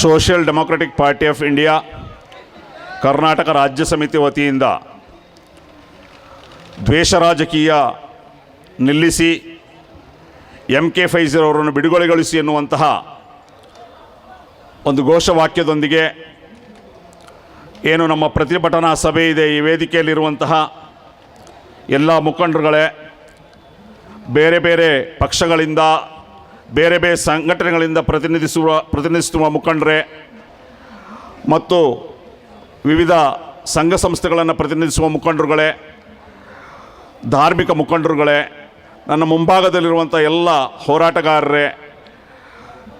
Social democratic party of India, Karnataka ರಾಜ್ಯ ಸಮಿತಿ ವತಿಯಿಂದ ದ್ವೇಷ ರಾಜಕೀಯ ನಿಲ್ಲಿಸಿ ಎಂ ಕೆ ಫೈಜರ್ ಅವರನ್ನು ಬಿಡುಗಡೆಗೊಳಿಸಿ ಎನ್ನುವಂತಹ ಒಂದು ಘೋಷವಾಕ್ಯದೊಂದಿಗೆ ಏನು ನಮ್ಮ ಪ್ರತಿಭಟನಾ ಸಭೆ ಇದೆ. ಈ ವೇದಿಕೆಯಲ್ಲಿರುವಂತಹ ಎಲ್ಲ ಮುಖಂಡರುಗಳೇ, ಬೇರೆ ಬೇರೆ ಪಕ್ಷಗಳಿಂದ ಬೇರೆ ಬೇರೆ ಸಂಘಟನೆಗಳಿಂದ ಪ್ರತಿನಿಧಿಸುವ ಪ್ರತಿನಿಧಿಸುವ ಮುಖಂಡರೇ ಮತ್ತು ವಿವಿಧ ಸಂಘ ಸಂಸ್ಥೆಗಳನ್ನು ಪ್ರತಿನಿಧಿಸುವ ಮುಖಂಡರುಗಳೇ, ಧಾರ್ಮಿಕ ಮುಖಂಡರುಗಳೇ, ನನ್ನ ಮುಂಭಾಗದಲ್ಲಿರುವಂಥ ಎಲ್ಲ ಹೋರಾಟಗಾರರೇ,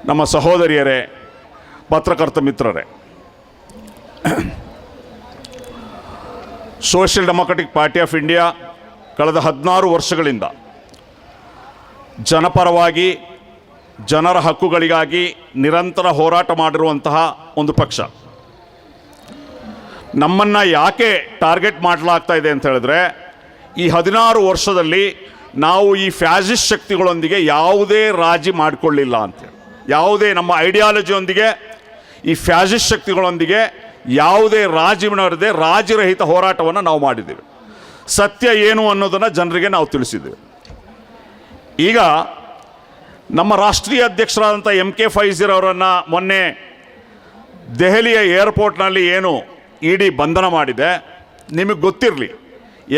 ನಮ್ಮ ಸಹೋದರಿಯರೇ, ಪತ್ರಕರ್ತ ಮಿತ್ರರೇ. Social democratic party of India ಕಳೆದ ಹದಿನಾರು ವರ್ಷಗಳಿಂದ ಜನಪರವಾಗಿ ಜನರ ಹಕ್ಕುಗಳಿಗಾಗಿ ನಿರಂತರ ಹೋರಾಟ ಮಾಡಿರುವಂತಹ ಒಂದು ಪಕ್ಷ. ನಮ್ಮನ್ನು ಯಾಕೆ ಟಾರ್ಗೆಟ್ ಮಾಡಲಾಗ್ತಾ ಇದೆ ಅಂತ ಹೇಳಿದ್ರೆ, ಈ ಹದಿನಾರು ವರ್ಷದಲ್ಲಿ ನಾವು ಈ ಫ್ಯಾಸಿಸ್ಟ್ ಶಕ್ತಿಗಳೊಂದಿಗೆ ಯಾವುದೇ ರಾಜಿ ಮಾಡಿಕೊಳ್ಳಿಲ್ಲ ಅಂತೇಳಿ ಯಾವುದೇ ನಮ್ಮ ಐಡಿಯಾಲಜಿಯೊಂದಿಗೆ, ಈ ಫ್ಯಾಸಿಸ್ಟ್ ಶಕ್ತಿಗಳೊಂದಿಗೆ ಯಾವುದೇ ರಾಜಿ ಮಾಡದೆ ರಾಜಿರಹಿತ ಹೋರಾಟವನ್ನು ನಾವು ಮಾಡಿದ್ದೇವೆ. ಸತ್ಯ ಏನು ಅನ್ನೋದನ್ನು ಜನರಿಗೆ ನಾವು ತಿಳಿಸಿದ್ದೇವೆ. ಈಗ ನಮ್ಮ ರಾಷ್ಟ್ರೀಯ ಅಧ್ಯಕ್ಷರಾದಂಥ ಎಂ ಕೆ ಫೈಜೀರ್ ಅವರನ್ನು ಮೊನ್ನೆ ದೆಹಲಿಯ ಏರ್ಪೋರ್ಟ್ನಲ್ಲಿ ಏನು ಇ ಡಿ ಬಂಧನ ಮಾಡಿದೆ, ನಿಮಗೆ ಗೊತ್ತಿರಲಿ.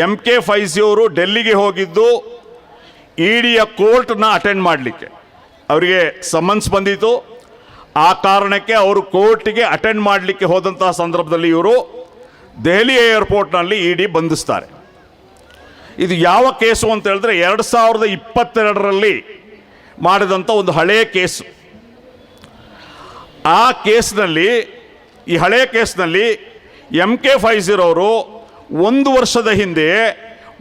ಎಂ ಕೆ ಫೈಜಿ ಅವರು ಡೆಲ್ಲಿಗೆ ಹೋಗಿದ್ದು ಇ ಡಿಯ ಕೋರ್ಟ್ನ ಅಟೆಂಡ್ ಮಾಡಲಿಕ್ಕೆ. ಅವರಿಗೆ ಸಮನ್ಸ್ ಬಂದಿತ್ತು. ಆ ಕಾರಣಕ್ಕೆ ಅವರು ಕೋರ್ಟಿಗೆ ಅಟೆಂಡ್ ಮಾಡಲಿಕ್ಕೆ ಹೋದಂತಹ ಸಂದರ್ಭದಲ್ಲಿ ಇವರು ದೆಹಲಿ ಏರ್ಪೋರ್ಟ್ನಲ್ಲಿ ಇಡಿ ಬಂಧಿಸ್ತಾರೆ. ಇದು ಯಾವ ಕೇಸು ಅಂತ ಹೇಳಿದ್ರೆ, ಎರಡು ಸಾವಿರದ ಇಪ್ಪತ್ತೆರಡರಲ್ಲಿ ಮಾಡಿದಂಥ ಒಂದು ಹಳೆಯ ಕೇಸು. ಆ ಕೇಸ್ನಲ್ಲಿ, ಈ ಹಳೆಯ ಕೇಸ್ನಲ್ಲಿ ಎಂ ಕೆ ಫೈಜೀರ್ ಅವರು ಒಂದು ವರ್ಷದ ಹಿಂದೆ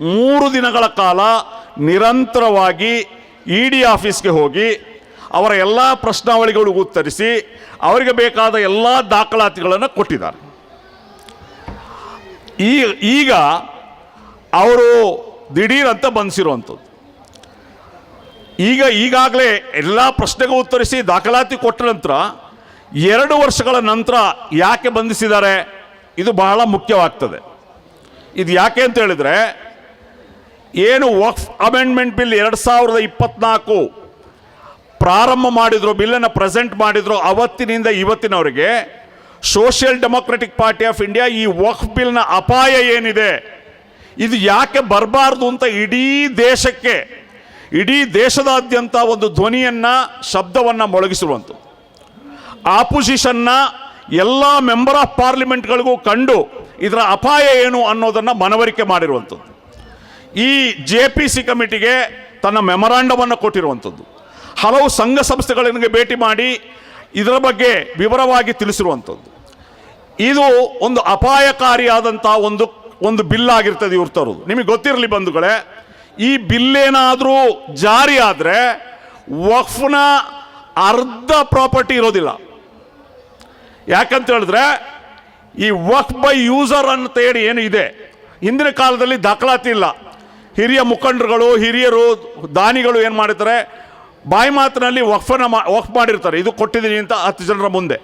ಮೂರು ದಿನಗಳ ಕಾಲ ನಿರಂತರವಾಗಿ ಇ ಡಿ ಆಫೀಸ್ಗೆ ಹೋಗಿ ಅವರ ಎಲ್ಲ ಪ್ರಶ್ನಾವಳಿಗಳಿಗೂ ಉತ್ತರಿಸಿ ಅವರಿಗೆ ಬೇಕಾದ ಎಲ್ಲ ದಾಖಲಾತಿಗಳನ್ನು ಕೊಟ್ಟಿದ್ದಾರೆ. ಈ, ಈಗ ಅವರು ದಿಢೀರಂತ ಬಂಧಿಸಿರುವಂಥದ್ದು ಈಗ ಈಗಾಗಲೇ ಎಲ್ಲ ಪ್ರಶ್ನೆಗೂ ಉತ್ತರಿಸಿ ದಾಖಲಾತಿ ಕೊಟ್ಟ ನಂತರ ಎರಡು ವರ್ಷಗಳ ನಂತರ ಯಾಕೆ ಬಂಧಿಸಿದ್ದಾರೆ, ಇದು ಬಹಳ ಮುಖ್ಯವಾಗ್ತದೆ. ಇದು ಯಾಕೆ ಅಂತ ಹೇಳಿದರೆ, ಏನು ವಕ್ಫ್ ಅಮೆಂಡ್ಮೆಂಟ್ ಬಿಲ್ ಎರಡು ಸಾವಿರದ ಇಪ್ಪತ್ನಾಲ್ಕು ಪ್ರಾರಂಭ ಮಾಡಿದ್ರು, ಬಿಲ್ಲನ್ನು ಪ್ರೆಸೆಂಟ್ ಮಾಡಿದ್ರು ಅವತ್ತಿನಿಂದ ಇವತ್ತಿನವರೆಗೆ social democratic party of India ಈ ವಕ್ಫ್ ಬಿಲ್ನ ಅಪಾಯ ಏನಿದೆ, ಇದು ಯಾಕೆ ಬರಬಾರ್ದು ಅಂತ ಇಡೀ ದೇಶಕ್ಕೆ ಇಡೀ ದೇಶದಾದ್ಯಂತ ಒಂದು ಧ್ವನಿಯನ್ನು, ಶಬ್ದವನ್ನು ಮೊಳಗಿಸಿರುವಂಥದ್ದು. ಆಪೋಸಿಷನ್ನ ಎಲ್ಲ ಮೆಂಬರ್ ಆಫ್ ಪಾರ್ಲಿಮೆಂಟ್ಗಳಿಗೂ ಕಂಡು ಇದರ ಅಪಾಯ ಏನು ಅನ್ನೋದನ್ನು ಮನವರಿಕೆ ಮಾಡಿರುವಂಥದ್ದು. ಈ ಜೆ ಪಿ ಸಿ ಕಮಿಟಿಗೆ ತನ್ನ ಮೆಮೊರಾಂಡವನ್ನು ಕೊಟ್ಟಿರುವಂಥದ್ದು. ಹಲವು ಸಂಘ ಸಂಸ್ಥೆಗಳಿಗೆ ಭೇಟಿ ಮಾಡಿ ಇದರ ಬಗ್ಗೆ ವಿವರವಾಗಿ ತಿಳಿಸಿರುವಂಥದ್ದು. ಇದು ಒಂದು ಅಪಾಯಕಾರಿಯಾದಂಥ ಒಂದು ಒಂದು ಬಿಲ್ ಆಗಿರ್ತದೆ ಇವ್ರು ತರೋದು. ನಿಮಗೆ ಗೊತ್ತಿರಲಿ ಬಂಧುಗಳೇ ಈ ಬಿಲ್ಲೇನಾದರೂ ಜಾರಿ ಆದರೆ ವಕ್ಫ್ನ ಅರ್ಧ ಪ್ರಾಪರ್ಟಿ ಇರೋದಿಲ್ಲ. ಯಾಕಂತ ಹೇಳಿದ್ರೆ ಈ ವಕ್ಫ್ ಬೈ ಯೂಸರ್ ಅಂತ ಹೇಳಿ ಏನು ಇದೆ? ಹಿಂದಿನ ಕಾಲದಲ್ಲಿ ದಾಖಲಾತಿ ಇಲ್ಲ. ಹಿರಿಯ ಮುಖಂಡರುಗಳು, ಹಿರಿಯರು, ದಾನಿಗಳು ಏನು ಮಾಡಿರ್ತಾರೆ? ಬಾಯಿ ಮಾತಿನಲ್ಲಿ ವಕ್ಫನ ಮಾ, ವಕ್ಫ್ ಮಾಡಿರ್ತಾರೆ. ಇದು ಕೊಟ್ಟಿದ್ದೀನಿ ಅಂತ ಹತ್ತು ಜನರ ಮುಂದೆ.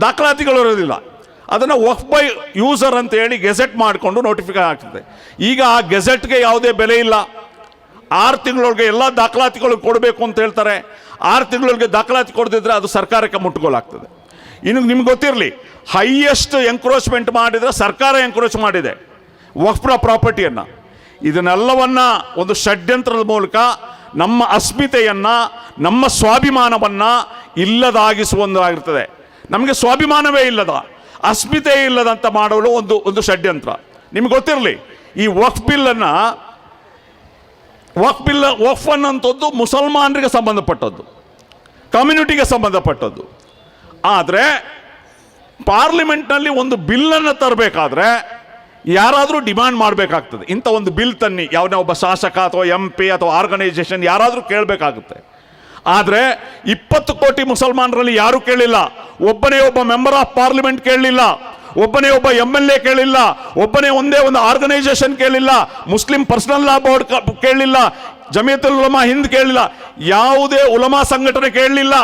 ದಾಖಲಾತಿಗಳು ಇರೋದಿಲ್ಲ. ಅದನ್ನು ವಕ್ ಬೈ ಯೂಸರ್ ಅಂತ ಹೇಳಿ ಗೆಜೆಟ್ ಮಾಡಿಕೊಂಡು ನೋಟಿಫಿಕೇಶನ್ ಆಗ್ತದೆ. ಈಗ ಆ ಗೆಜೆಟ್ಗೆ ಯಾವುದೇ ಬೆಲೆ ಇಲ್ಲ. ಆರು ತಿಂಗಳೊಳಗೆ ಎಲ್ಲ ದಾಖಲಾತಿಗಳು ಕೊಡಬೇಕು ಅಂತ ಹೇಳ್ತಾರೆ. ಆರು ತಿಂಗಳೊಳಗೆ ದಾಖಲಾತಿ ಕೊಡದಿದ್ರೆ ಅದು ಸರ್ಕಾರಕ್ಕೆ ಮುಟ್ಟುಗೋಲಾಗ್ತದೆ. ಇನ್ನು ನಿಮ್ಗೆ ಗೊತ್ತಿರಲಿ ಹೈಯೆಸ್ಟ್ ಎಂಕ್ರೋಚ್ಮೆಂಟ್ ಮಾಡಿದರೆ ಸರ್ಕಾರ ಎಂಕ್ರೋಚ್ ಮಾಡಿದೆ. ವಕ್ಫ್ರ ಪ್ರಾಪರ್ಟಿಯನ್ನು. ಇದನ್ನೆಲ್ಲವನ್ನು ಒಂದು ಷಡ್ಯಂತ್ರದ ಮೂಲಕ ನಮ್ಮ ಅಸ್ಮಿತೆಯನ್ನು, ನಮ್ಮ ಸ್ವಾಭಿಮಾನವನ್ನು ಇಲ್ಲದಾಗಿಸುವಂದಾಗಿರ್ತದೆ ನಮಗೆ ಸ್ವಾಭಿಮಾನವೇ ಇಲ್ಲದ. ಅಸ್ಮಿತೆ ಇಲ್ಲದಂತ ಮಾಡಲು ಒಂದು ಒಂದು ಷಡ್ಯಂತ್ರ. ನಿಮ್ಗೆ ಗೊತ್ತಿರಲಿ, ಈ ವಕ್ಫ್ ಬಿಲ್ಲನ್ನು, ವಕ್ಫ್ ಬಿಲ್ ವಕ್ಫ್ ಅನ್ನೋಂಥದ್ದು ಮುಸಲ್ಮಾನರಿಗೆ ಸಂಬಂಧಪಟ್ಟದ್ದು, ಕಮ್ಯುನಿಟಿಗೆ ಸಂಬಂಧಪಟ್ಟದ್ದು. ಆದರೆ, ಪಾರ್ಲಿಮೆಂಟ್ನಲ್ಲಿ ಒಂದು ಬಿಲ್ಲನ್ನು ತರಬೇಕಾದ್ರೆ ಯಾರಾದರೂ ಡಿಮ್ಯಾಂಡ್ ಮಾಡಬೇಕಾಗ್ತದೆ. ಇಂಥ ಒಂದು ಬಿಲ್ ತನ್ನಿ ಯಾವುದೇ ಒಬ್ಬ ಶಾಸಕ ಅಥವಾ ಎಂ ಪಿ ಅಥವಾ ಆರ್ಗನೈಸೇಷನ್ ಯಾರಾದರೂ ಕೇಳಬೇಕಾಗುತ್ತೆ. ಆದರೆ ಇಪ್ಪತ್ತು ಕೋಟಿ ಮುಸಲ್ಮಾನರಲ್ಲಿ ಯಾರೂ ಕೇಳಿಲ್ಲ. ಒಬ್ಬನೇ ಒಬ್ಬ ಮೆಂಬರ್ ಆಫ್ ಪಾರ್ಲಿಮೆಂಟ್ ಕೇಳಲಿಲ್ಲ. ಒಬ್ಬನೇ ಒಬ್ಬ ಎಂ ಎಲ್ ಎ ಕೇಳಿಲ್ಲ. ಒಬ್ಬನೇ ಒಂದೇ ಒಂದು ಆರ್ಗನೈಸೇಷನ್ ಕೇಳಿಲ್ಲ. ಮುಸ್ಲಿಂ ಪರ್ಸನಲ್ ಲಾ ಬೋರ್ಡ್ ಕೇಳಲಿಲ್ಲ. ಜಮಿಯತುಲ್ ಉಲಮಾ ಹಿಂದ್ ಕೇಳಲಿಲ್ಲ ಯಾವುದೇ ಉಲಮಾ ಸಂಘಟನೆ ಕೇಳಲಿಲ್ಲ.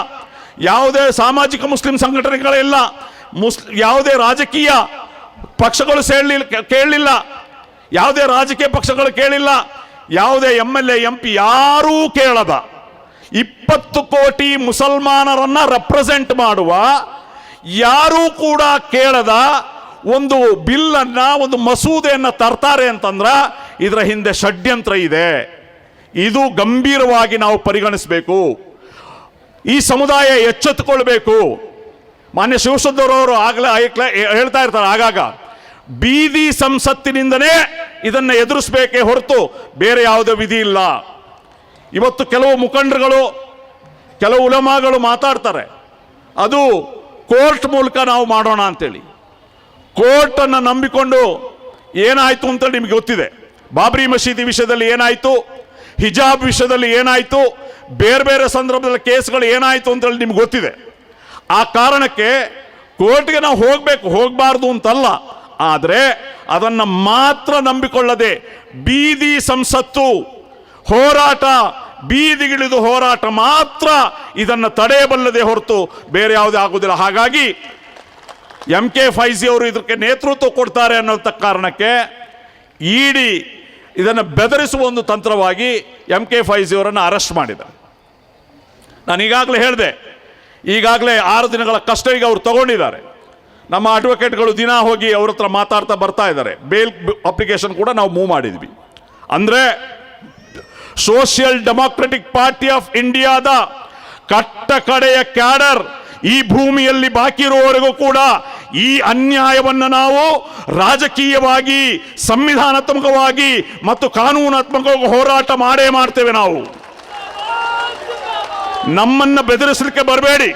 ಯಾವುದೇ ಸಾಮಾಜಿಕ ಮುಸ್ಲಿಂ ಸಂಘಟನೆಗಳಿಲ್ಲ ಮುಸ್ ಯಾವುದೇ ರಾಜಕೀಯ ಪಕ್ಷಗಳು ಸೇರಲಿಲ್ಲ ಕೇಳಲಿಲ್ಲ. ಯಾವುದೇ ರಾಜಕೀಯ ಪಕ್ಷಗಳು ಕೇಳಿಲ್ಲ. ಯಾವುದೇ M L A M P ಯಾರೂ ಕೇಳದ. ಇಪ್ಪತ್ತು ಕೋಟಿ ಮುಸಲ್ಮಾನರನ್ನ ರೆಪ್ರೆಸೆಂಟ್ ಮಾಡುವ ಯಾರೂ ಕೂಡ ಕೇಳದ ಒಂದು ಬಿಲ್ಲನ್ನ, ಒಂದು ಮಸೂದೆಯನ್ನು ತರ್ತಾರೆ ಅಂತಂದ್ರ ಇದರ ಹಿಂದೆ ಷಡ್ಯಂತ್ರ ಇದೆ. ಇದು ಗಂಭೀರವಾಗಿ ನಾವು ಪರಿಗಣಿಸಬೇಕು. ಈ ಸಮುದಾಯ ಎಚ್ಚೆತ್ತುಕೊಳ್ಬೇಕು. ಮಾನ್ಯ ಶಿವಸುದ್ದರವರು ಆಗಲೇ ಹೇಳ್ತಾ ಇರ್ತಾರೆ ಆಗಾಗ. ಬೀದಿ ಸಂಸತ್ತಿನಿಂದನೇ ಇದನ್ನು ಎದುರಿಸಬೇಕೇ ಹೊರತು ಬೇರೆ ಯಾವುದೇ ವಿಧಿ ಇಲ್ಲ. ಇವತ್ತು ಕೆಲವು ಮುಖಂಡರುಗಳು, ಕೆಲವು ಉಲಮಾಗಳು ಮಾತಾಡ್ತಾರೆ. ಅದು ಕೋರ್ಟ್ ಮೂಲಕ ನಾವು ಮಾಡೋಣ ಅಂತೇಳಿ. ಕೋರ್ಟನ್ನು ನಂಬಿಕೊಂಡು ಏನಾಯಿತು ಅಂತೇಳಿ ನಿಮಗೆ ಗೊತ್ತಿದೆ. ಬಾಬ್ರಿ ಮಸೀದಿ ವಿಷಯದಲ್ಲಿ ಏನಾಯಿತು? ಹಿಜಾಬ್ ವಿಷಯದಲ್ಲಿ ಏನಾಯಿತು? ಬೇರೆ ಬೇರೆ ಸಂದರ್ಭದಲ್ಲಿ ಕೇಸ್ಗಳು ಏನಾಯಿತು ಅಂತೇಳಿ ನಿಮ್ಗೆ ಗೊತ್ತಿದೆ. ಆ ಕಾರಣಕ್ಕೆ ಕೋರ್ಟ್ಗೆ ನಾವು ಹೋಗಬೇಕು, ಹೋಗಬಾರ್ದು ಅಂತಲ್ಲ. ಆದರೆ ಅದನ್ನು ಮಾತ್ರ ನಂಬಿಕೊಳ್ಳದೆ ಬೀದಿ ಸಂಸತ್ತು, ಹೋರಾಟ ಬೀದಿಗಿಳಿದು ಹೋರಾಟ ಮಾತ್ರ ಇದನ್ನು ತಡೆಯಬಲ್ಲದೆ ಹೊರತು ಬೇರೆ ಯಾವುದೇ ಆಗುವುದಿಲ್ಲ. ಹಾಗಾಗಿ ಎಂ ಕೆ ಫೈಜಿ ಅವರು ಇದಕ್ಕೆ ನೇತೃತ್ವ ಕೊಡ್ತಾರೆ ಅನ್ನೋಂಥ ಕಾರಣಕ್ಕೆ ಇಡಿ ಇದನ್ನು ಬೆದರಿಸುವ ಒಂದು ತಂತ್ರವಾಗಿ ಎಂ ಕೆ ಫೈಜಿ ಅವರನ್ನು ಅರೆಸ್ಟ್ ಮಾಡಿದ ನಾನು ಈಗಾಗಲೇ ಹೇಳಿದೆ, ಈಗಾಗಲೇ ಆರು ದಿನಗಳ ಕಷ್ಟ ಈಗ ಅವರು ತಗೊಂಡಿದ್ದಾರೆ. ನಮ್ಮ ಅಡ್ವೊಕೇಟ್ಗಳು ದಿನ ಹೋಗಿ ಅವ್ರ ಹತ್ರ ಮಾತಾಡ್ತಾ ಬರ್ತಾ ಇದ್ದಾರೆ. ಬೇಲ್ ಅಪ್ಲಿಕೇಶನ್ ಕೂಡ ನಾವು ಮೂವ್ ಮಾಡಿದ್ವಿ. ಅಂದರೆ ಸೋಷಿಯಲ್ ಡೆಮಾಕ್ರೆಟಿಕ್ ಪಾರ್ಟಿ ಆಫ್ ಇಂಡಿಯಾದ ಕಟ್ಟ ಕಡೆಯ ಕ್ಯಾಡರ್ ಈ ಭೂಮಿಯಲ್ಲಿ ಬಾಕಿ ಇರುವವರೆಗೂ ಕೂಡ ಈ ಅನ್ಯಾಯವನ್ನು ನಾವು ರಾಜಕೀಯವಾಗಿ, ಸಂವಿಧಾನಾತ್ಮಕವಾಗಿ ಮತ್ತು ಕಾನೂನಾತ್ಮಕವಾಗಿ ಹೋರಾಟ ಮಾಡೇ ಮಾಡ್ತೇವೆ ನಾವು. ನಮ್ಮನ್ನು ಬೆದರಿಸಲಿಕ್ಕೆ ಬರಬೇಡಿ.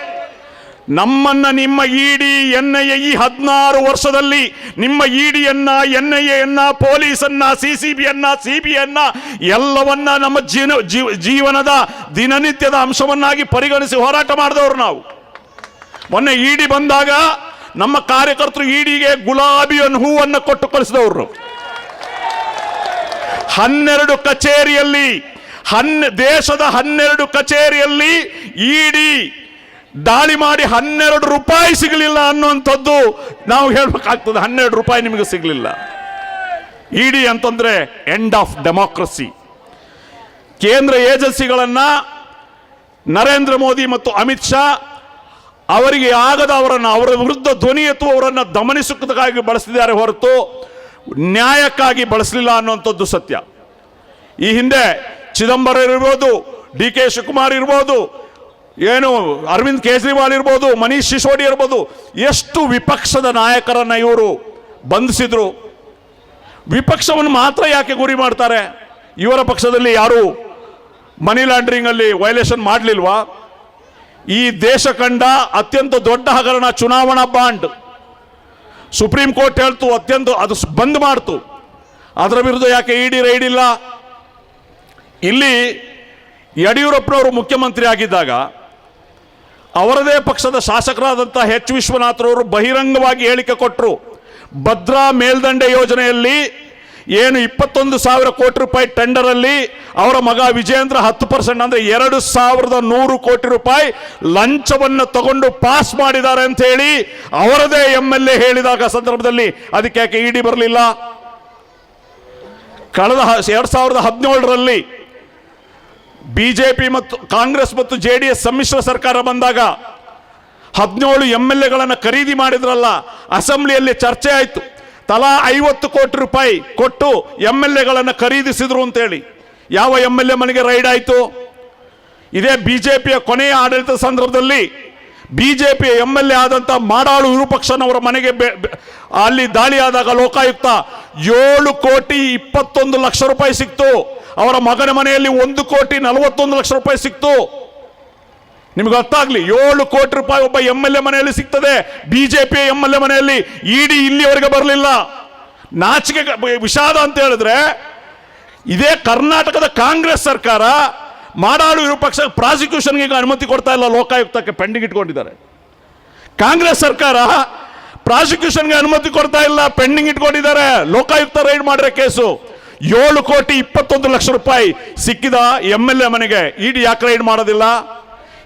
ನಮ್ಮನ್ನ ನಿಮ್ಮ ಇಡಿ ಎನ್ ಐ ಎ ಈ ಹದಿನಾರು ವರ್ಷದಲ್ಲಿ, ನಿಮ್ಮ ಇಡಿಯನ್ನ ಎನ್ ಐ ಎನ್ನ ಪೊಲೀಸನ್ನ ಸಿ ಸಿ ಬಿಯನ್ನ ಸಿ ಬಿಯನ್ನ ಎಲ್ಲವನ್ನ ನಮ್ಮ ಜೀವನ, ಜೀವ- ಜೀವನದ ದಿನನಿತ್ಯದ ಅಂಶವನ್ನಾಗಿ ಪರಿಗಣಿಸಿ ಹೋರಾಟ ಮಾಡಿದವರು ನಾವು. ಮೊನ್ನೆ ಇಡಿ ಬಂದಾಗ ನಮ್ಮ ಕಾರ್ಯಕರ್ತರು ಇಡಿಗೆ ಗುಲಾಬಿಯನ್ನು ಹೂವನ್ನು ಕೊಟ್ಟು ಕಳಿಸಿದವರು. ಹನ್ನೆರಡು ಕಚೇರಿಯಲ್ಲಿ, ಹನ್ನೆ, ದೇಶದ ಹನ್ನೆರಡು ಕಚೇರಿಯಲ್ಲಿ ಇಡಿ ದಾಳಿ ಮಾಡಿ ಹನ್ನೆರಡು ರೂಪಾಯಿ ಸಿಗಲಿಲ್ಲ ಅನ್ನುವಂಥದ್ದು ನಾವು ಹೇಳ್ಬೇಕಾಗ್ತದೆ. ಹನ್ನೆರಡು ರೂಪಾಯಿ ನಿಮಗೆ ಸಿಗಲಿಲ್ಲ. ಇಡಿ ಅಂತಂದ್ರೆ ಎಂಡ್ ಆಫ್ ಡೆಮಾಕ್ರಸಿ ಕೇಂದ್ರ ಏಜೆನ್ಸಿಗಳನ್ನ ನರೇಂದ್ರ ಮೋದಿ ಮತ್ತು ಅಮಿತ್ ಶಾ ಅವರಿಗೆ ಆಗದ ಅವರನ್ನು, ಅವರ ವಿರುದ್ಧ ಧ್ವನಿ ಎತ್ತುವವರನ್ನು ದಮನಿಸುವುದಕ್ಕಾಗಿ ಬಳಸಿದ್ದಾರೆ ಹೊರತು ನ್ಯಾಯಕ್ಕಾಗಿ ಬಳಸಲಿಲ್ಲ ಅನ್ನುವಂಥದ್ದು ಸತ್ಯ. ಈ ಹಿಂದೆ ಚಿದಂಬರ ಇರ್ಬೋದು ಡಿ ಕೆ ಶಿವಕುಮಾರ್ ಇರ್ಬೋದು ಏನು, ಅರವಿಂದ್ ಕೇಜ್ರಿವಾಲ್ ಇರ್ಬೋದು, ಮನೀಶ್ ಸಿಸೋಡಿ ಇರ್ಬೋದು, ಎಷ್ಟು ವಿಪಕ್ಷದ ನಾಯಕರನ್ನು ಇವರು ಬಂಧಿಸಿದ್ರು. ವಿಪಕ್ಷವನ್ನು ಮಾತ್ರ ಯಾಕೆ ಗುರಿ ಮಾಡ್ತಾರೆ? ಇವರ ಪಕ್ಷದಲ್ಲಿ ಯಾರು ಮನಿ ಲಾಂಡ್ರಿಂಗ್ ಅಲ್ಲಿ ವೈಲೇಷನ್ ಮಾಡಲಿಲ್ವಾ? ಈ ದೇಶ ಕಂಡ ಅತ್ಯಂತ ದೊಡ್ಡ ಹಗರಣ ಚುನಾವಣಾ ಬಾಂಡ್. ಸುಪ್ರೀಂ ಕೋರ್ಟ್ ಹೇಳ್ತು, ಅತ್ಯಂತ ಅದು ಬಂದ್ ಮಾಡ್ತು. ಅದರ ವಿರುದ್ಧ ಯಾಕೆ ಇಡಿ ರೈಡ್ ಇಲ್ಲ? ಇಲ್ಲಿ ಯಡಿಯೂರಪ್ಪನವರು ಮುಖ್ಯಮಂತ್ರಿ ಆಗಿದ್ದಾಗ ಅವರದೇ ಪಕ್ಷದ ಶಾಸಕರಾದಂಥ ಎಚ್ ವಿಶ್ವನಾಥರವರು ಬಹಿರಂಗವಾಗಿ ಹೇಳಿಕೆ ಕೊಟ್ಟರು. ಭದ್ರಾ ಮೇಲ್ದಂಡೆ ಯೋಜನೆಯಲ್ಲಿ ಏನು ಇಪ್ಪತ್ತೊಂದು ಸಾವಿರ ಕೋಟಿ ರೂಪಾಯಿ ಟೆಂಡರಲ್ಲಿ ಅವರ ಮಗ ವಿಜೇಂದ್ರ ಹತ್ತು ಪರ್ಸೆಂಟ್ ಅಂದರೆ ಎರಡು ಸಾವಿರದ ನೂರು ಕೋಟಿ ರೂಪಾಯಿ ಲಂಚವನ್ನು ತಗೊಂಡು ಪಾಸ್ ಮಾಡಿದ್ದಾರೆ ಅಂತ ಹೇಳಿ ಅವರದೇ ಎಂ ಎಲ್ ಎ ಹೇಳಿದಾಗ ಸಂದರ್ಭದಲ್ಲಿ ಅದಕ್ಕೆ ಯಾಕೆ ಇಡಿ ಬರಲಿಲ್ಲ. ಕಳೆದ ಎರಡ್ ಸಾವಿರದ ಹದಿನೇಳರಲ್ಲಿ ಬಿಜೆಪಿ ಮತ್ತು ಕಾಂಗ್ರೆಸ್ ಮತ್ತು ಜೆ ಡಿ ಎಸ್ ಸಮ್ಮಿಶ್ರ ಸರ್ಕಾರ ಬಂದಾಗ ಹದಿನೇಳು ಎಂ ಎಲ್ ಎಗಳನ್ನು ಖರೀದಿ ಮಾಡಿದ್ರಲ್ಲ, ಅಸೆಂಬ್ಲಿಯಲ್ಲಿ ಚರ್ಚೆ ಆಯಿತು. ತಲಾ ಐವತ್ತು ಕೋಟಿ ರೂಪಾಯಿ ಕೊಟ್ಟು ಎಂ ಎಲ್ ಎಗಳನ್ನು ಖರೀದಿಸಿದ್ರು ಅಂತೇಳಿ. ಯಾವ ಎಂ ಎಲ್ ಎ ಮನೆಗೆ ರೈಡ್ ಆಯಿತು? ಇದೇ ಬಿ ಜೆ ಪಿಯ ಕೊನೆಯ ಆಡಳಿತ ಸಂದರ್ಭದಲ್ಲಿ ಬಿ ಜೆ ಪಿಯ ಎಂ ಎಲ್ ಎ ಆದಂಥ ಮಾಡಾಳು ವಿರೂಪಕ್ಷನವರ ಮನೆಗೆ ಅಲ್ಲಿ ದಾಳಿ ಆದಾಗ ಲೋಕಾಯುಕ್ತ ಏಳು ಕೋಟಿ ಇಪ್ಪತ್ತೊಂದು ಲಕ್ಷ ರೂಪಾಯಿ ಸಿಕ್ತು. ಅವರ ಮಗನ ಮನೆಯಲ್ಲಿ ಒಂದು ಕೋಟಿ ನಲವತ್ತೊಂದು ಲಕ್ಷ ರೂಪಾಯಿ ಸಿಕ್ತು. ನಿಮ್ಗೆ ಗೊತ್ತಾಗ್ಲಿ, ಏಳು ಕೋಟಿ ರೂಪಾಯಿ ಒಬ್ಬ ಎಂ ಎಲ್ ಎ ಮನೆಯಲ್ಲಿ ಸಿಗ್ತದೆ. ಬಿಜೆಪಿ ಎಂ ಎಲ್ ಎ ಮನೆಯಲ್ಲಿ ಇಡಿ ಇಲ್ಲಿವರೆಗೆ ಬರಲಿಲ್ಲ. ನಾಚಿಕೆ ವಿಷಾದ ಅಂತ ಹೇಳಿದ್ರೆ, ಇದೇ ಕರ್ನಾಟಕದ ಕಾಂಗ್ರೆಸ್ ಸರ್ಕಾರ ಮಾಡಾಳು ವಿರೂಪಾಕ್ಷ ಪ್ರಾಸಿಕ್ಯೂಷನ್ಗೆ ಈಗ ಅನುಮತಿ ಕೊಡ್ತಾ ಇಲ್ಲ, ಲೋಕಾಯುಕ್ತಕ್ಕೆ ಪೆಂಡಿಂಗ್ ಇಟ್ಕೊಂಡಿದ್ದಾರೆ. ಕಾಂಗ್ರೆಸ್ ಸರ್ಕಾರ ಪ್ರಾಸಿಕ್ಯೂಷನ್ಗೆ ಅನುಮತಿ ಕೊಡ್ತಾ ಇಲ್ಲ, ಪೆಂಡಿಂಗ್ ಇಟ್ಕೊಂಡಿದ್ದಾರೆ. ಲೋಕಾಯುಕ್ತ ರೈಡ್ ಮಾಡಿರೋ ಕೇಸು. ಏಳು ಕೋಟಿ ಇಪ್ಪತ್ತೊಂದು ಲಕ್ಷ ರೂಪಾಯಿ ಸಿಕ್ಕಿದ ಎಂ ಎಲ್ ಎ ಮನೆಗೆ. ಇಡಿ ಯಾಕೆ ರೈಡ್ ಮಾಡೋದಿಲ್ಲ?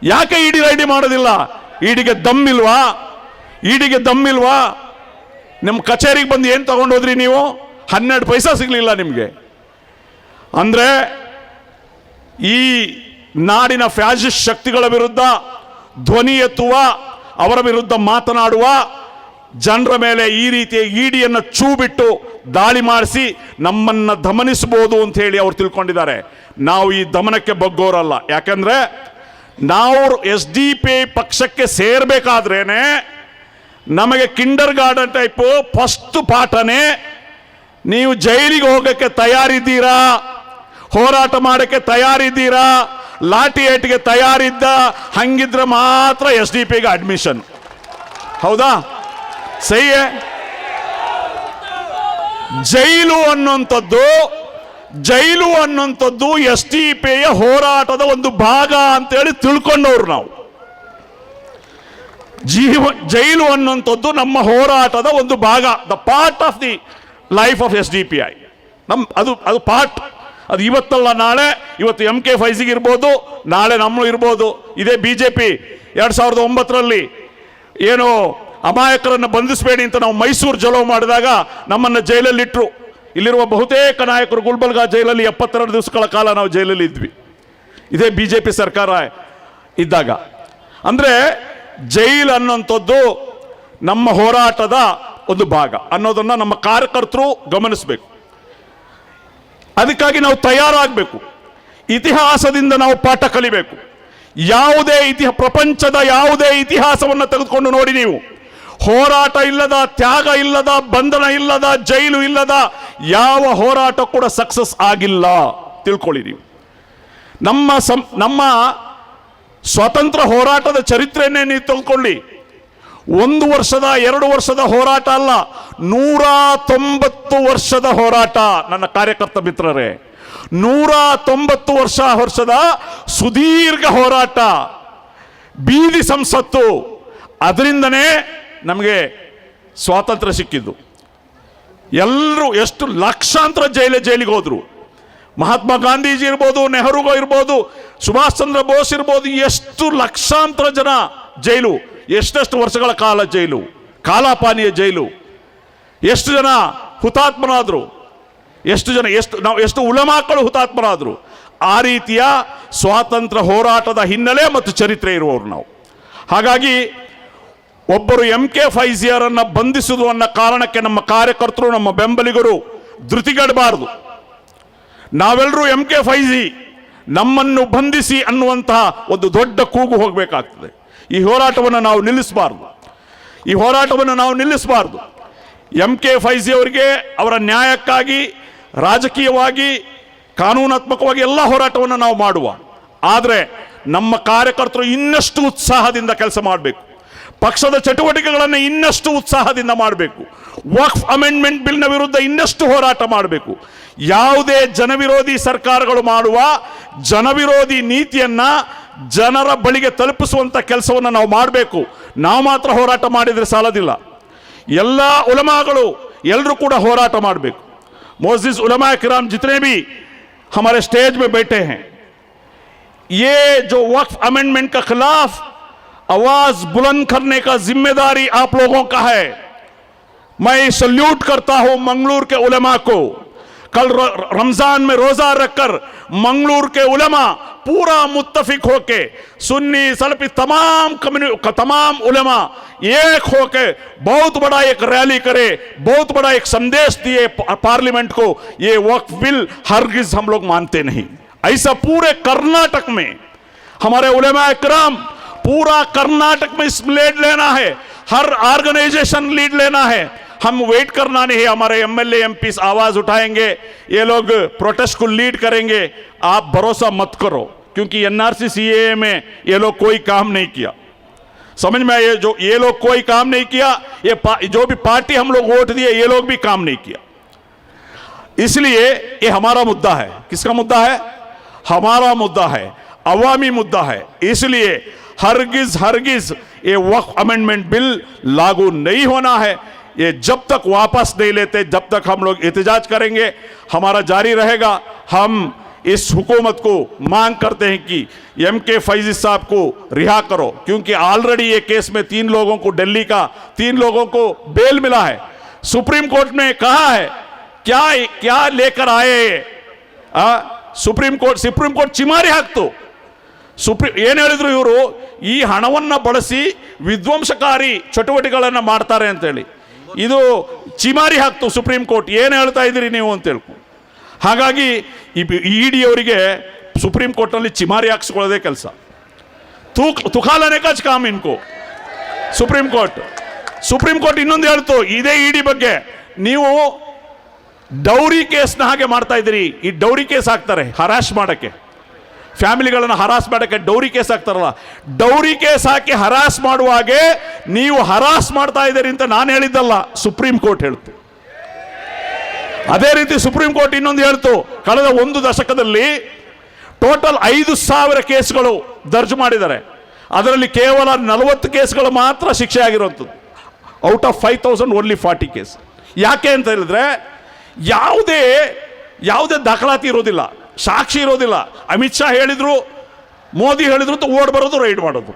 ಯಾಕೆ ಇಡಿ ರೈಡಿ ಮಾಡೋದಿಲ್ಲ? ಇಡಿಗೆ ದಮ್ಮಿಲ್ವಾ ಇಡಿಗೆ ದಮ್ಮಿಲ್ವಾ ನಿಮ್ಮ ಕಚೇರಿಗೆ ಬಂದು ಏನು ತಗೊಂಡೋದ್ರಿ ನೀವು? ಹನ್ನೆರಡು ಪೈಸಾ ಸಿಗಲಿಲ್ಲ ನಿಮಗೆ. ಅಂದರೆ ಈ ನಾಡಿನ ಫ್ಯಾಸಿಸ್ಟ್ ಶಕ್ತಿಗಳ ವಿರುದ್ಧ ಧ್ವನಿ ಎತ್ತುವ, ಅವರ ವಿರುದ್ಧ ಮಾತನಾಡುವ ಜನರ ಮೇಲೆ ಈ ರೀತಿಯ ಇಡಿಯನ್ನು ಚೂ ಬಿಟ್ಟು ದಾಳಿ ಮಾಡಿಸಿ ನಮ್ಮನ್ನು ದಮನಿಸಬಹುದು ಅಂತ ಹೇಳಿ ಅವ್ರು ತಿಳ್ಕೊಂಡಿದ್ದಾರೆ. ನಾವು ಈ ದಮನಕ್ಕೆ ಬಗ್ಗೋರಲ್ಲ. ಯಾಕಂದ್ರೆ ನಾವು ಎಸ್ ಡಿ ಪಿ ಪಕ್ಷಕ್ಕೆ ಸೇರ್ಬೇಕಾದ್ರೇನೆ ನಮಗೆ ಕಿಂಡರ್ ಗಾರ್ಡನ್ ಟೈಪು ಫಸ್ಟ್ ಪಾಠನೇ ನೀವು ಜೈಲಿಗೆ ಹೋಗಕ್ಕೆ ತಯಾರಿದ್ದೀರಾ? ಹೋರಾಟ ಮಾಡಕ್ಕೆ ತಯಾರಿದ್ದೀರಾ? ಲಾಠಿ ಏಟಿಗೆ ತಯಾರಿದ್ದ ಹಂಗಿದ್ರೆ ಮಾತ್ರ ಎಸ್ ಡಿ ಪಿಗೆ ಅಡ್ಮಿಷನ್ ಹೌದಾ? ಸಹಿಯೇ ಜೈಲು ಅನ್ನುವಂಥದ್ದು ಜೈಲು ಅನ್ನುವಂಥದ್ದು ಎಸ್ ಟಿ ಪಿಯ ಹೋರಾಟದ ಒಂದು ಭಾಗ ಅಂತೇಳಿ ತಿಳ್ಕೊಂಡವ್ರು ನಾವು. ಜೀವ, ಜೈಲು ಅನ್ನುವಂಥದ್ದು ನಮ್ಮ ಹೋರಾಟದ ಒಂದು ಭಾಗ the part of the life of S D P I. ನಮ್ಮ ಅದು ಅದು ಪಾರ್ಟ್ ಅದು ಇವತ್ತಲ್ಲ, ನಾಳೆ, ಇವತ್ತು ಎಂ ಕೆ ಫೈಸಿಗೆ ಇರ್ಬೋದು, ನಾಳೆ ನಮ್ಮ ಇರ್ಬೋದು. ಇದೇ ಬಿ ಜೆ ಪಿ, ಎರಡು ಸಾವಿರದ ಒಂಬತ್ತರಲ್ಲಿ, ಏನು ಅಮಾಯಕರನ್ನು ಬಂಧಿಸಬೇಡಿ ಅಂತ ನಾವು ಮೈಸೂರು ಜಲೋ ಮಾಡಿದಾಗ ನಮ್ಮನ್ನು ಜೈಲಲ್ಲಿಟ್ಟರು ಇಲ್ಲಿರುವ ಬಹುತೇಕ ನಾಯಕರು ಗುಲ್ಬರ್ಗಾ ಜೈಲಲ್ಲಿ ಎಪ್ಪತ್ತೆರಡು ದಿವಸಗಳ ಕಾಲ ನಾವು ಜೈಲಲ್ಲಿ ಇದ್ವಿ. ಇದೇ ಬಿ ಜೆ ಪಿ ಸರ್ಕಾರ ಇದ್ದಾಗ. ಅಂದರೆ ಜೈಲ್ ಅನ್ನೋಂಥದ್ದು ನಮ್ಮ ಹೋರಾಟದ ಒಂದು ಭಾಗ ಅನ್ನೋದನ್ನು ನಮ್ಮ ಕಾರ್ಯಕರ್ತರು ಗಮನಿಸಬೇಕು. ಅದಕ್ಕಾಗಿ ನಾವು ತಯಾರಾಗಬೇಕು. ಇತಿಹಾಸದಿಂದ ನಾವು ಪಾಠ ಕಲಿಬೇಕು. ಯಾವುದೇ ಇತಿಹ ಪ್ರಪಂಚದ ಯಾವುದೇ ಇತಿಹಾಸವನ್ನು ತೆಗೆದುಕೊಂಡು ನೋಡಿ ನೀವು. ಹೋರಾಟ ಇಲ್ಲದ, ತ್ಯಾಗ ಇಲ್ಲದ, ಬಂಧನ ಇಲ್ಲದ, ಜೈಲು ಇಲ್ಲದ ಯಾವ ಹೋರಾಟ ಕೂಡ ಸಕ್ಸಸ್ ಆಗಿಲ್ಲ. ತಿಳ್ಕೊಳ್ಳಿ ನೀವು. ನಮ್ಮ ಸಂ, ನಮ್ಮ ಸ್ವತಂತ್ರ ಹೋರಾಟದ ಚರಿತ್ರೆಯನ್ನೇ ನೀವು ತಿಳ್ಕೊಳ್ಳಿ. ಒಂದು ವರ್ಷದ, ಎರಡು ವರ್ಷದ ಹೋರಾಟ ಅಲ್ಲ, ನೂರ ತೊಂಬತ್ತು ವರ್ಷದ ಹೋರಾಟ ನನ್ನ ಕಾರ್ಯಕರ್ತ ಮಿತ್ರರೇ. ನೂರ ತೊಂಬತ್ತು ವರ್ಷ, ವರ್ಷದ ಸುದೀರ್ಘ ಹೋರಾಟ. ಬೀದಿ ಸಂಸತ್ತು. ಅದರಿಂದನೇ ನಮಗೆ ಸ್ವಾತಂತ್ರ್ಯ ಸಿಕ್ಕಿದ್ದು. ಎಲ್ಲರೂ ಎಷ್ಟು ಲಕ್ಷಾಂತರ ಜೈಲ ಜೈಲಿಗೆ ಹೋದರು. ಮಹಾತ್ಮ ಗಾಂಧೀಜಿ ಇರ್ಬೋದು, ನೆಹರುಗೋ ಇರ್ಬೋದು, ಸುಭಾಷ್ ಚಂದ್ರ ಬೋಸ್ ಇರ್ಬೋದು, ಎಷ್ಟು ಲಕ್ಷಾಂತರ ಜನ ಜೈಲು, ಎಷ್ಟೆಷ್ಟು ವರ್ಷಗಳ ಕಾಲ ಜೈಲು, ಕಾಲಾಪಾನಿಯ ಜೈಲು. ಎಷ್ಟು ಜನ ಹುತಾತ್ಮರಾದರು. ಎಷ್ಟು ಜನ, ಎಷ್ಟು, ನಾವು ಎಷ್ಟು ಉಳಮಾಕಳು ಹುತಾತ್ಮರಾದರು. ಆ ರೀತಿಯ ಸ್ವಾತಂತ್ರ್ಯ ಹೋರಾಟದ ಹಿನ್ನೆಲೆ ಮತ್ತು ಚರಿತ್ರೆ ಇರುವವರು ನಾವು. ಹಾಗಾಗಿ ಒಬ್ಬರು ಎಂ ಕೆ ಫೈಸಿಯರನ್ನು ಬಂಧಿಸುವುದು ಅನ್ನೋ ಕಾರಣಕ್ಕೆ ನಮ್ಮ ಕಾರ್ಯಕರ್ತರು, ನಮ್ಮ ಬೆಂಬಲಿಗರು ಧೃತಿಗಡಬಾರದು. ನಾವೆಲ್ಲರೂ ಎಂ ಕೆ ಫೈಜಿ ನಮ್ಮನ್ನು ಬಂಧಿಸಿ ಅನ್ನುವಂತಹ ಒಂದು ದೊಡ್ಡ ಕೂಗು ಹೋಗಬೇಕಾಗ್ತದೆ. ಈ ಹೋರಾಟವನ್ನು ನಾವು ನಿಲ್ಲಿಸಬಾರ್ದು. ಈ ಹೋರಾಟವನ್ನು ನಾವು ನಿಲ್ಲಿಸಬಾರ್ದು. ಎಂ ಕೆ ಫೈಜಿ ಅವರಿಗೆ ಅವರ ನ್ಯಾಯಕ್ಕಾಗಿ, ರಾಜಕೀಯವಾಗಿ, ಕಾನೂನಾತ್ಮಕವಾಗಿ ಎಲ್ಲ ಹೋರಾಟವನ್ನು ನಾವು ಮಾಡುವ. ಆದರೆ ನಮ್ಮ ಕಾರ್ಯಕರ್ತರು ಇನ್ನಷ್ಟು ಉತ್ಸಾಹದಿಂದ ಕೆಲಸ ಮಾಡಬೇಕು. ಪಕ್ಷದ ಚಟುವಟಿಕೆಗಳನ್ನು ಇನ್ನಷ್ಟು ಉತ್ಸಾಹದಿಂದ ಮಾಡಬೇಕು ವಕ್ಫ್ ಅಮೆಂಡ್ಮೆಂಟ್ ಬಿಲ್ನ ವಿರುದ್ಧ ಇನ್ನಷ್ಟು ಹೋರಾಟ ಮಾಡಬೇಕು ಯಾವುದೇ ಜನವಿರೋಧಿ ಸರ್ಕಾರಗಳು ಮಾಡುವ ಜನವಿರೋಧಿ ನೀತಿಯನ್ನ ಜನರ ಬಳಿಗೆ ತಲುಪಿಸುವಂತ ಕೆಲಸವನ್ನು ನಾವು ಮಾಡಬೇಕು ನಾವು ಮಾತ್ರ ಹೋರಾಟ ಮಾಡಿದರೆ ಸಾಲದಿಲ್ಲ ಎಲ್ಲ ಉಲಮಾಗಳು ಎಲ್ಲರೂ ಕೂಡ ಹೋರಾಟ ಮಾಡಬೇಕು मोजिज उलमा किराम जितने भी हमारे स्टेज में बैठे हैं ये जो वक्फ अमेंडमेंट का खिलाफ आवाज़ बुलंद करने का ज़िम्मेदारी आप लोगों का है। मैं सल्यूट करता हूँ मंगलूर के उलमा को। कल रमज़ान में रोजा रखकर मंगलूर के उलमा पूरा मुत्तफिक होके, सुन्नी, सलफी तमाम तमाम उलमा एक होके बहुत बड़ा एक रैली करे, बहुत बड़ा एक संदेश दिए पार्लियामेंट को, ये वक्फ बिल हरगिज हम लोग मानते नहीं। ऐसा पूरे कर्नाटक में हमारे उलेमा कराम पूरा कर्नाटक में लीड लेना है, हर ऑर्गेनाइजेशन लीड लेना है। हम वेट करना नहीं है हमारे एमएलए एमपी आवाज़ उठाएँगे, ये लोग प्रोटेस्ट को लीड करेंगे। आप भरोसा मत करो, क्योंकि एनआरसी सीए में ये लोग कोई काम नहीं किया। समझ में? ये जो, ये लोग कोई काम नहीं किया, ये जो भी पार्टी हम लोग वोट दिए, ये लोग भी काम नहीं किया। इसलिए ये हमारा मुद्दा है। किसका मुद्दा है? हमारा मुद्दा है, अवामी मुद्दा है। इसलिए हरगिज हरगिज ये वक्फ अमेंडमेंट बिल लागू नहीं होना है ये जब तक वापस नहीं लेते जब तक हम लोग एहतजाज करेंगे हमारा जारी रहेगा हम इस हुकूमत को मांग करते हैं कि एम के फैजी साहब को रिहा करो क्योंकि ऑलरेडी ये केस में तीन लोगों को दिल्ली का तीन लोगों को बेल मिला है सुप्रीम कोर्ट ने कहा है क्या क्या लेकर आए ये? ಆ? Supreme court supreme court ಚಿಮಾರಿ ಹಾಕ್ತು supreme ಏನು ಹೇಳಿದ್ರು ಇವರು ಈ ಹಣವನ್ನು ಬಳಸಿ ವಿಧ್ವಂಸಕಾರಿ ಚಟುವಟಿಕೆಗಳನ್ನು ಮಾಡ್ತಾರೆ ಅಂತೇಳಿ. ಇದು ಚಿಮಾರಿ ಹಾಕ್ತು ಸುಪ್ರೀಂ ಕೋರ್ಟ್ ಏನು ಹೇಳ್ತಾ ಇದ್ದೀರಿ ನೀವು ಅಂತ ಹೇಳ್ಕೊಂಡು ಹಾಗಾಗಿ ಇ ಡಿ ಅವರಿಗೆ ಸುಪ್ರೀಂ ಕೋರ್ಟ್ನಲ್ಲಿ ಚಿಮಾರಿ ಹಾಕ್ಸ್ಕೊಳ್ಳೋದೇ ಕೆಲಸ. ತೂಕ್ ತುಖಾಲನೆ ಕಚ್ ಕಾಮ್ ಇನ್ಕೋ. Supreme court. ಸುಪ್ರೀಂ ಕೋರ್ಟ್ ಇನ್ನೊಂದು ಹೇಳ್ತು, ಇದೇ ಇ ಡಿ ಬಗ್ಗೆ. ನೀವು ಡೌರಿ ಕೇಸ್ನ ಹಾಗೆ ಮಾಡ್ತಾ ಇದ್ದೀರಿ. ಈ ಡೌರಿ ಕೇಸ್ ಹಾಕ್ತಾರೆ, ಹರಾಶ್ ಮಾಡೋಕ್ಕೆ. ಫ್ಯಾಮಿಲಿಗಳನ್ನು ಹರಾಸ್ ಮಾಡೋಕ್ಕೆ ಡೌರಿ ಕೇಸ್ ಹಾಕ್ತಾರಲ್ಲ, ಡೌರಿ ಕೇಸ್ ಹಾಕಿ ಹರಾಸ್ ಮಾಡುವಾಗೆ ನೀವು ಹರಾಸ್ ಮಾಡ್ತಾ ಇದ್ದೀರಿ ಅಂತ ನಾನು ಹೇಳಿದ್ದಲ್ಲ, ಸುಪ್ರೀಂ ಕೋರ್ಟ್ ಹೇಳ್ತು. ಅದೇ ರೀತಿ ಸುಪ್ರೀಂ ಕೋರ್ಟ್ ಇನ್ನೊಂದು ಹೇಳ್ತು, ಕಳೆದ ಒಂದು ದಶಕದಲ್ಲಿ ಟೋಟಲ್ ಐದು ಸಾವಿರ ಕೇಸ್ಗಳು ದರ್ಜು ಮಾಡಿದ್ದಾರೆ. ಅದರಲ್ಲಿ ಕೇವಲ ನಲವತ್ತು ಕೇಸ್ಗಳು ಮಾತ್ರ ಶಿಕ್ಷೆ ಆಗಿರುವಂಥದ್ದು out of five thousand only forty case. ಯಾಕೆ ಅಂತ ಹೇಳಿದ್ರೆ, ಯಾವುದೇ ಯಾವುದೇ ದಾಖಲಾತಿ ಇರೋದಿಲ್ಲ. ಸಾಕ್ಷಿ ಇರೋದಿಲ್ಲ. ಅಮಿತ್ ಶಾ ಹೇಳಿದ್ರು, ಮೋದಿ ಹೇಳಿದ್ರು ಅಂತ ಓಡ್ ಬರೋದು ರೈಡ್ ಮಾಡೋದು.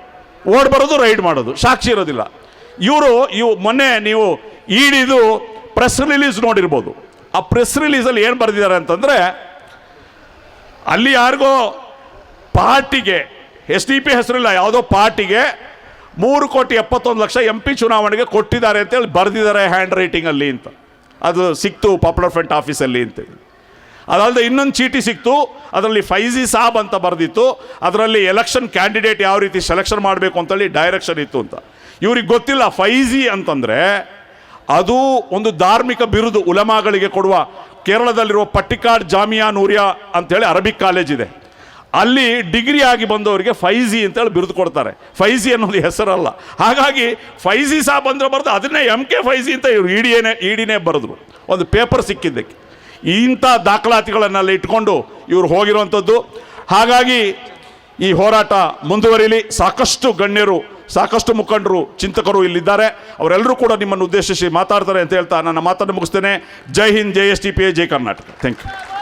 ಓಡ್ ಬರೋದು ರೈಡ್ ಮಾಡೋದು. ಸಾಕ್ಷಿ ಇರೋದಿಲ್ಲ. ಇವರು, ಇವು ಮೊನ್ನೆ ನೀವು ಈಡಿದು ಪ್ರೆಸ್ ರಿಲೀಸ್ ನೋಡಿರ್ಬೋದು. ಆ ಪ್ರೆಸ್ ರಿಲೀಸಲ್ಲಿ ಏನು ಬರೆದಿದ್ದಾರೆ ಅಂತಂದರೆ, ಅಲ್ಲಿ ಯಾರಿಗೋ ಪಾರ್ಟಿಗೆ, ಎಸ್ ಡಿ ಪಿ ಹೆಸರಿಲ್ಲ, ಯಾವುದೋ ಪಾರ್ಟಿಗೆ ಮೂರು ಕೋಟಿ ಎಪ್ಪತ್ತೊಂದು ಲಕ್ಷ ಎಂ ಪಿ ಚುನಾವಣೆಗೆ ಕೊಟ್ಟಿದ್ದಾರೆ ಅಂತೇಳಿ ಬರೆದಿದ್ದಾರೆ ಹ್ಯಾಂಡ್ ರೈಟಿಂಗಲ್ಲಿ ಅಂತ. ಅದು ಸಿಕ್ತು ಪಾಪ್ಯುಲರ್ ಫ್ರಂಟ್ ಆಫೀಸಲ್ಲಿ ಅಂತೇಳಿ ಅದಲ್ಲದೆ ಇನ್ನೊಂದು ಚೀಟಿ ಸಿಕ್ತು. ಅದರಲ್ಲಿ ಫೈಜಿ ಸಾಬ್ ಅಂತ ಬರೆದಿತ್ತು. ಅದರಲ್ಲಿ ಎಲೆಕ್ಷನ್ ಕ್ಯಾಂಡಿಡೇಟ್ ಯಾವ ರೀತಿ ಸೆಲೆಕ್ಷನ್ ಮಾಡಬೇಕು ಅಂತೇಳಿ ಡೈರೆಕ್ಷನ್ ಇತ್ತು ಅಂತ. ಇವ್ರಿಗೆ ಗೊತ್ತಿಲ್ಲ, ಫೈಜಿ ಅಂತಂದರೆ ಅದು ಒಂದು ಧಾರ್ಮಿಕ ಬಿರುದು ಉಲಮಾಗಳಿಗೆ ಕೊಡುವ ಕೇರಳದಲ್ಲಿರುವ ಪಟ್ಟಿಕಾಡ್ ಜಾಮಿಯಾ ನೂರಿಯಾ ಅಂತೇಳಿ ಅರಬಿಕ್ ಕಾಲೇಜ್ ಇದೆ. ಅಲ್ಲಿ ಡಿಗ್ರಿ ಆಗಿ ಬಂದವರಿಗೆ ಫೈಜಿ ಅಂತೇಳಿ ಬಿರುದು ಕೊಡ್ತಾರೆ. ಫೈಜಿ ಅನ್ನೋದು ಹೆಸರಲ್ಲ. ಹಾಗಾಗಿ ಫೈಜಿ ಸಾಬ್ ಅಂದ್ರೆ ಬರೆದು ಅದನ್ನೇ ಎಂ ಕೆ ಫೈಜಿ ಅಂತ ಇವರು ಇಡಿಯೇನೆ ಇಡಿನೇ ಬರೆದ್ರು. ಒಂದು ಪೇಪರ್ ಸಿಕ್ಕಿದ್ದಕ್ಕೆ. ಇಂಥ ದಾಖಲಾತಿಗಳನ್ನೆಲ್ಲ ಇಟ್ಕೊಂಡು ಇವರು ಹೋಗಿರುವಂಥದ್ದು. ಹಾಗಾಗಿ ಈ ಹೋರಾಟ ಮುಂದುವರಿಲಿ. ಸಾಕಷ್ಟು ಗಣ್ಯರು, ಸಾಕಷ್ಟು ಮುಖಂಡರು, ಚಿಂತಕರು ಇಲ್ಲಿದ್ದಾರೆ. ಅವರೆಲ್ಲರೂ ಕೂಡ ನಿಮ್ಮನ್ನು ಉದ್ದೇಶಿಸಿ ಮಾತಾಡ್ತಾರೆ ಅಂತ ಹೇಳ್ತಾ ನನ್ನ ಮಾತನ್ನು ಮುಗಿಸ್ತೇನೆ. Jai Hind, Jai S T, P Jai Karnataka. Thank you.